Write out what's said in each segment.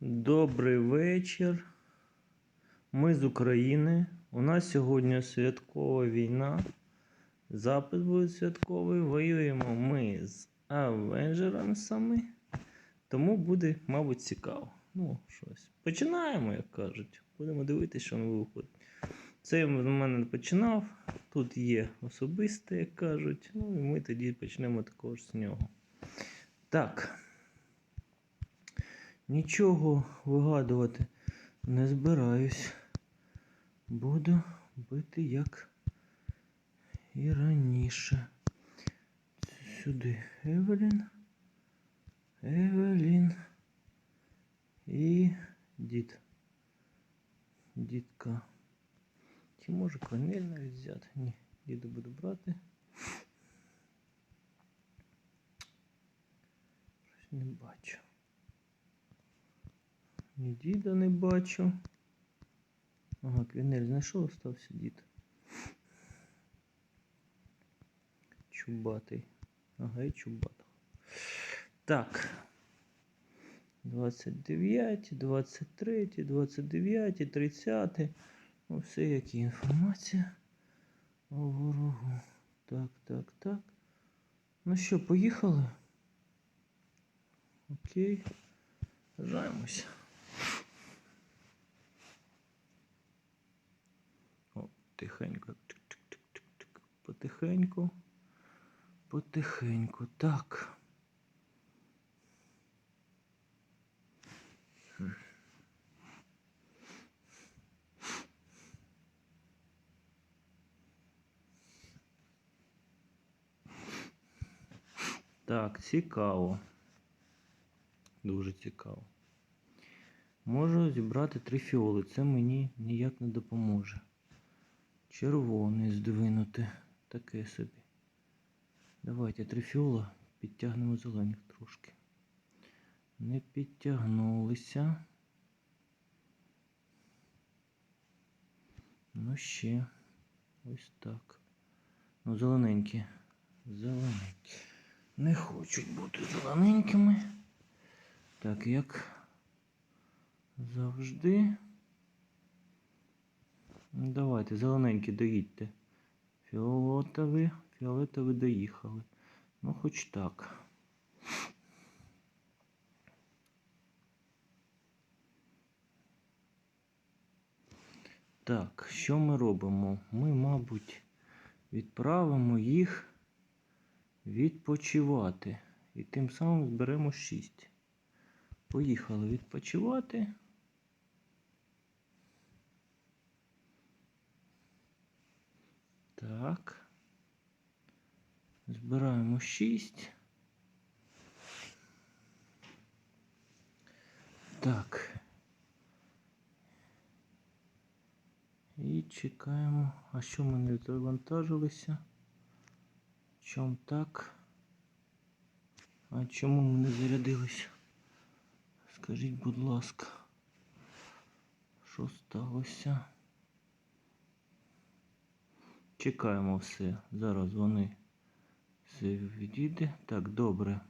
Добрий вечір. Ми з України. У нас сьогодні святкова війна. Запис буде святковий. Воюємо ми з Авенджерами. Тому буде, мабуть, цікаво. Ну, щось. Починаємо, як кажуть. Будемо дивитися, що воно виходить. Це в мене починав. Тут є особисте, як кажуть. Ну і ми тоді почнемо також з нього. Так. Нічого вигадувати не збираюсь. Буду бити як і раніше. Сюди Евелін. Евелін. І дід. Дідка. Чи може кванель навіть взяти? Ні, діду буду брати. Щось не бачу. Ні діда не бачу. Ага, квінель знайшов, остався дід. Чубатий. Ага, і чубатий. Так. 29, 23, 29, 30. Ну, все, як інформація о ворогу. Так, так, так. Ну що, поїхали? Окей. Жаємося. О, тихенько. Потихеньку. Потихеньку. Так. Так, цікаво. Дуже цікаво. Можу зібрати три фіоли. Це мені ніяк не допоможе. Червоний здвинути. Таке собі. Давайте три фіола підтягнемо зелених трошки. Не підтягнулися. Ну ще. Ось так. Ну, зелененькі. Зелененькі. Не хочуть бути зелененькими. Так, як завжди. Ну, Давайте, зелененькі доїдьте. Фіолетові, фіолетові доїхали. Ну, хоч так. Так, що ми робимо? Ми, мабуть, відправимо їх відпочивати. І тим самим зберемо 6. Поїхали відпочивати. Так. Збираємо 6. Так. І чекаємо. А що ми не завантажилися? Чом так? А чому ми не зарядились? Скажіть, будь ласка, що сталося? Чекаємо все. Зараз вони все відійде. Так, добре.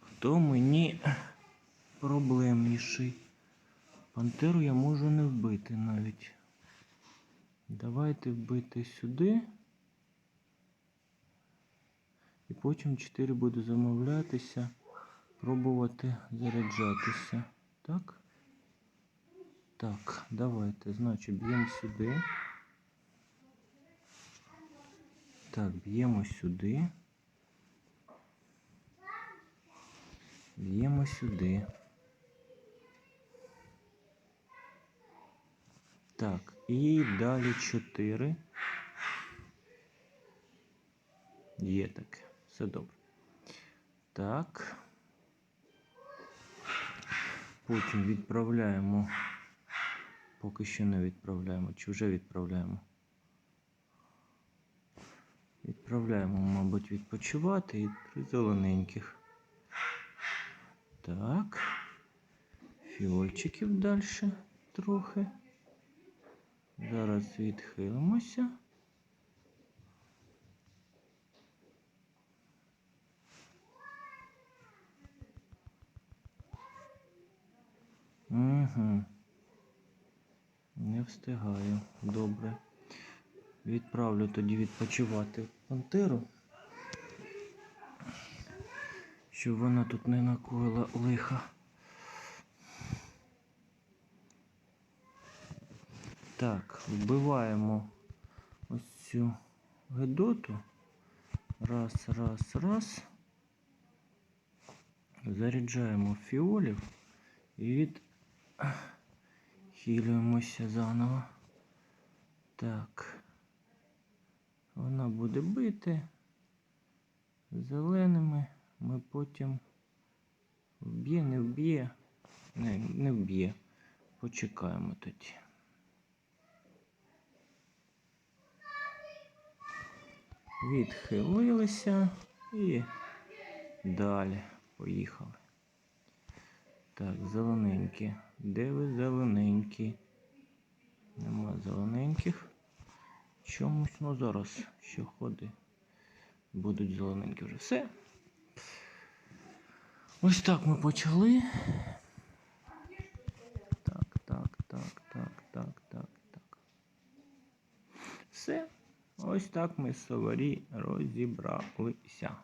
Хто мені проблемніший? Пантеру я можу не вбити навіть. Давайте вбити сюди. І потім 4 буду замовлятися, пробувати заряджатися. Так? Так, давайте. Значить, б'ємо сюди. Так, б'ємо сюди. Б'ємо сюди. Так, і далі 4. Є таке. Все добре. Так. Потім відправляємо. Поки що не відправляємо. Чи вже відправляємо? Відправляємо, мабуть, відпочивати і три зелененьких. Так. Фіольчиків далі трохи. Зараз відхилимося. Угу. Не встигаю. Добре. Відправлю тоді відпочивати пантеру. Щоб вона тут не накоїла лиха. Так, вбиваємо ось цю гедоту. Раз, раз, раз. Заряджаємо фіолів і відхилюємося заново. Так. Вона буде бити зеленими. Ми потім вб'є, не вб'є. Не, не вб'є. Почекаємо тоді. Відхилилися і далі поїхали. Так, зелененькі. Де ви зелененькі? Нема зелененьких. Чомусь, ну зараз що ходи. Будуть зелененькі вже. Все. Ось так ми почали. Так, так, так, так, так, так, так. Все. Ось так ми соварі розібралися.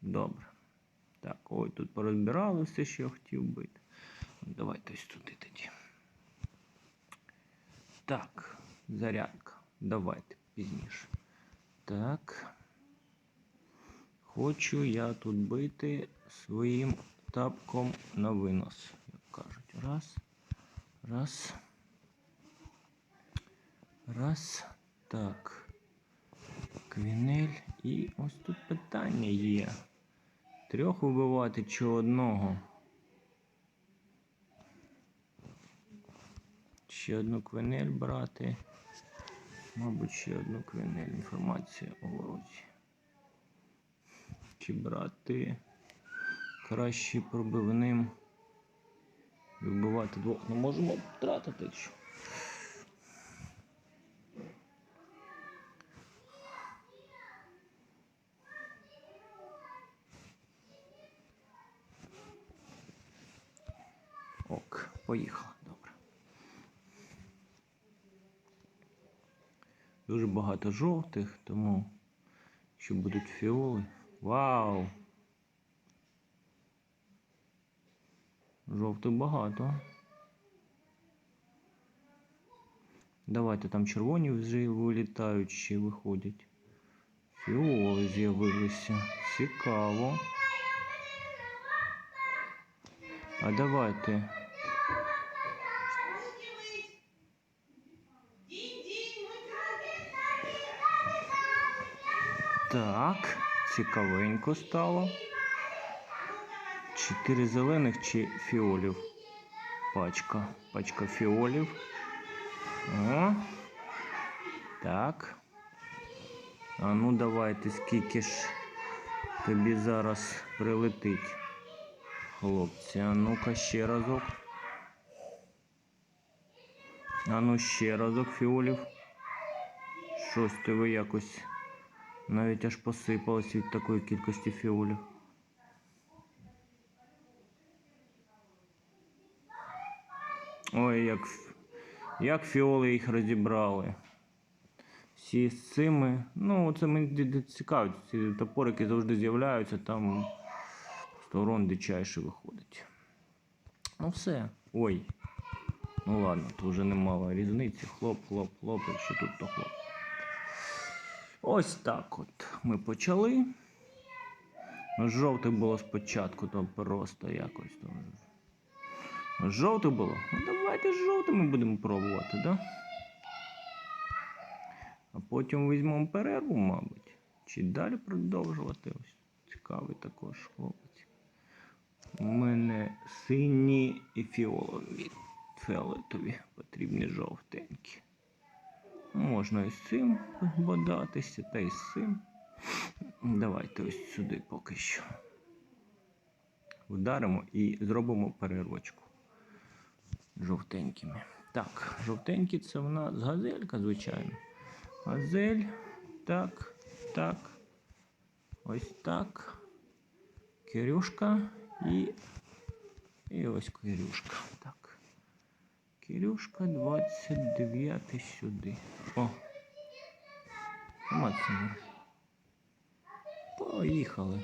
Добре. Так, ой, тут порозбирали все, що я хотів бити. Давайте ось туди тоді. Так, зарядка. Давайте пізніше. Так. Хочу я тут бити своїм тапком на винос, як кажуть. Раз. Раз. Раз. Так. Квінель. І ось тут питання є. Трьох вбивати чи одного? Ще одну квинель брати. Мабуть, ще одну квинель. Інформація огородь. Чи брати краще пробивним вбивати двох. не можемо втратити. що. Ок, поїхали, добре. Дуже багато жовтих, тому що будуть фіоли. Вау! Жовтих багато. Давайте там червоні вже вилітають ще виходять. Фіоли з'явилися. Цікаво. А давайте. Так, цікавенько стало. Чотири зелених чи фіолів. Пачка. Пачка фіолів. О. Так. А ну давайте, скільки ж тобі зараз прилетить. Хлопці, а ну-ка ще разок. А ну ще разок фіолів. Щось то ви якось навіть аж посипалось від такої кількості фіолів. Ой, як, як фіоли їх розібрали. Всі з цими. Ну, це мені цікавить. Ці топорики завжди з'являються, там сторон дичайше виходить. Ну все. Ой. Ну ладно, тут вже немало різниці. Хлоп, хлоп, хлоп, якщо тут то хлоп. Ось так от ми почали. Жовтих було спочатку, то просто якось там. Жовтих було? Ну давайте з жовтими будемо пробувати, да? А потім візьмемо перерву, мабуть. Чи далі продовжувати? Ось цікавий також хлопець. У мене сині і фіолові, фіолетові потрібні жовтенькі. Можна і з цим бодатися, та й з цим. Давайте ось сюди поки що. Вдаримо і зробимо перервочку жовтенькими. Так, жовтенькі це в нас газелька, звичайно. Газель. Так, так. Ось так. Кирюшка і І ось Кирюшка. Так. Кирюшка 29 сюди. О. Максимум. Поїхали.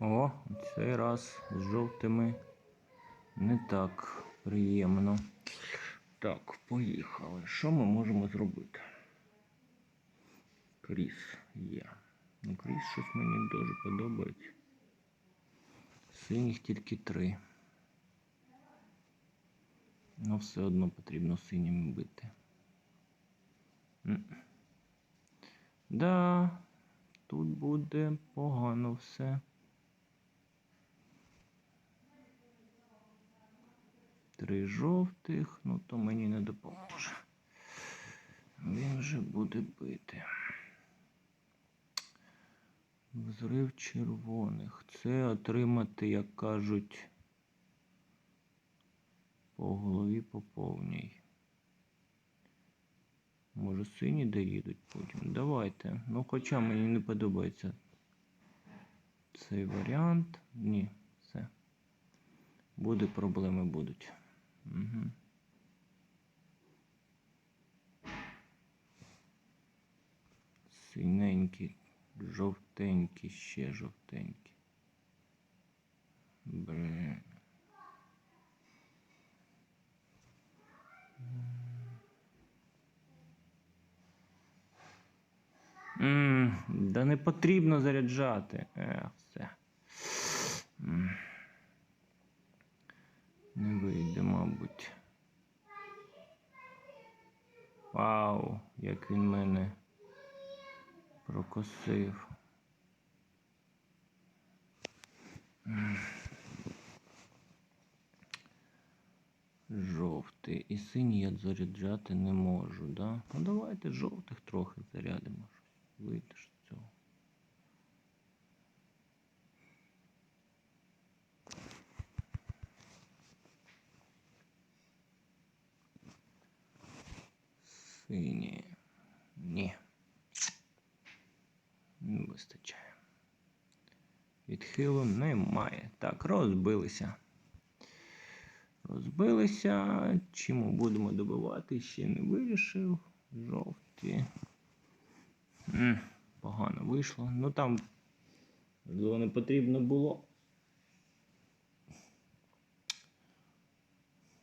О, цей раз з жовтими не так приємно. Так, поїхали. Що ми можемо зробити? Кріс є. Ну, щось мені дуже подобається. Синіх тільки три. Ну, все одно потрібно синім бити. Да, тут буде погано все. Три жовтих, ну то мені не допоможе. Він вже буде бити. Взрив червоних. Це отримати, як кажуть, по голові по повній. Може сині доїдуть потім. Давайте. Ну, хоча мені не подобається цей варіант. Ні, все. Буде проблеми будуть. Угу. Синенькі, жовтенькі, ще жовтенькі. Блін. М, Да не потрібно заряджати. Ех, все. М. Не вийде, мабуть. Вау, як він мене прокосив. М. Жовтий. І синій я заряджати не можу, да? Ну давайте жовтих трохи зарядимо. Вийде ж цього. Сині. Ні. Не вистачає. Відхилу немає. Так, розбилися. Розбилися. Чому будемо добивати? Ще не вирішив. Жовті. М, Погано вийшло. Ну там можливо, не потрібно було.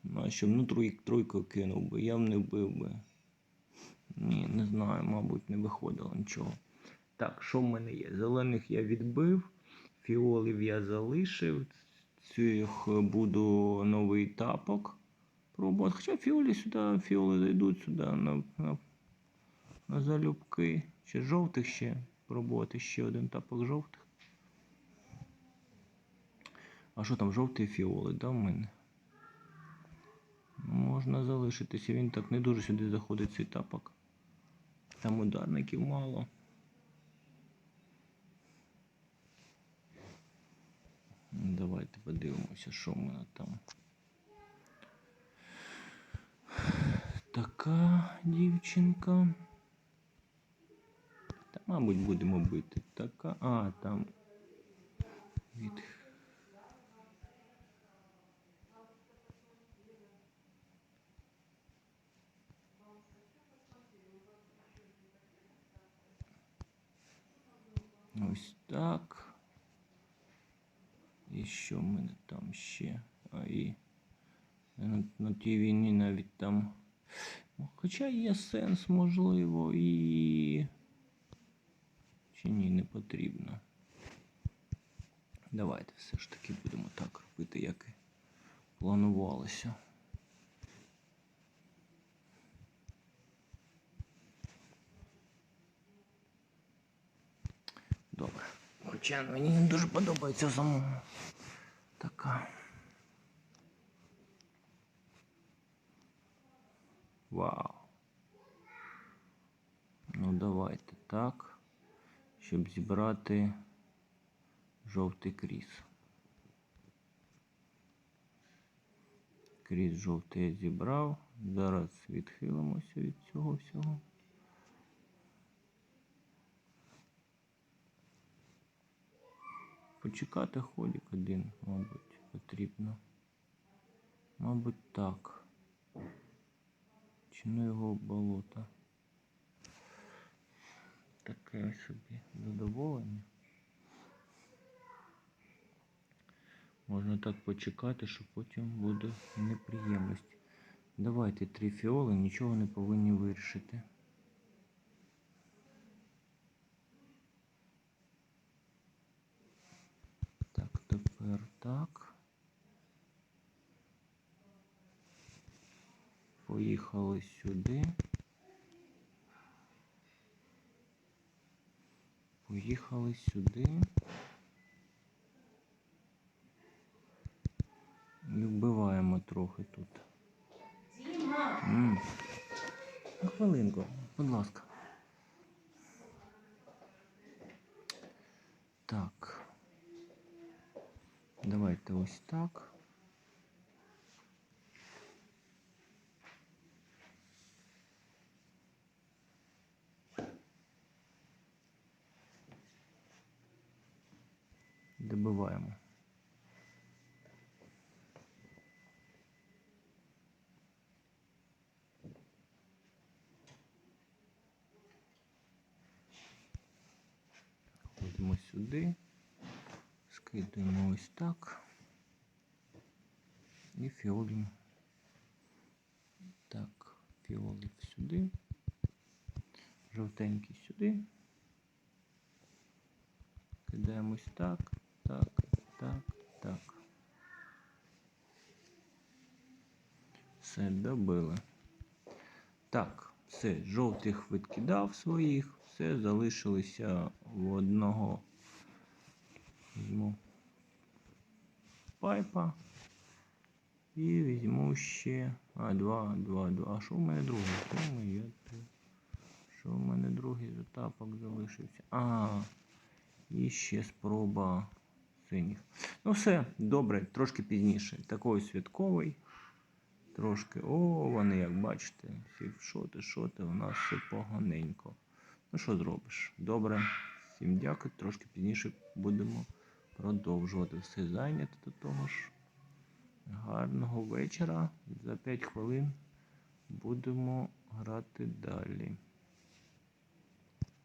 Ну, а щоб ну труй- тройку кинув би, я б не вбив би. Ні, не знаю, мабуть, не виходило нічого. Так, що в мене є? Зелених я відбив, фіолів я залишив. Цих буду новий тапок пробувати. Хоча фіолі сюди, фіоли зайдуть сюди на, на, на залюбки. Ще жовтих ще пробувати ще один тапок жовтих. А що там, жовті фіоли, да, в мене? Можна залишитися, він так не дуже сюди заходить цей тапок. Там ударників мало. Давайте подивимося, що в мене там. Така дівчинка. Та, мабуть, будемо бити. Така. А, там. Від... Ось так. Що в мене там ще? А і на, на тій війні навіть там. Хоча є сенс, можливо, і. Чи ні, не потрібно. Давайте все ж таки будемо так робити, як і планувалося. Добре. Хоча мені не дуже подобається самому. Така. Вау. Ну давайте так. Щоб зібрати жовтий кріс. Кріс жовтий я зібрав. Зараз відхилимося від цього всього. Почекати ходик один, мабуть, потрібно. Мабуть, так. Чи ну його болото. Таке собі задоволення. Можна так почекати, що потім буде неприємність. Давайте три фіоли, нічого не повинні вирішити. Так, тепер так. Поїхали сюди. Поїхали сюди. І вбиваємо трохи тут. Хвилинку, будь ласка. Так. Давайте ось так. Ось так і фіолім. Так, фіолів сюди, жовтенький сюди. Кидаємо ось так, так, так, так. Все, добили. Так, все, жовтих відкидав своїх, все, залишилося в одного візьму пайпа. І візьму ще. А, два, два, два. А що в мене другий? Що в мене, що в мене другий затапок залишився? А, і ще спроба синіх. Ну все, добре, трошки пізніше. Такий святковий. Трошки. О, вони, як бачите, всі шоти, шоти, у нас все поганенько. Ну що зробиш? Добре. Всім дякую. Трошки пізніше будемо продовжувати. Все зайнято до того ж. Гарного вечора. За 5 хвилин будемо грати далі.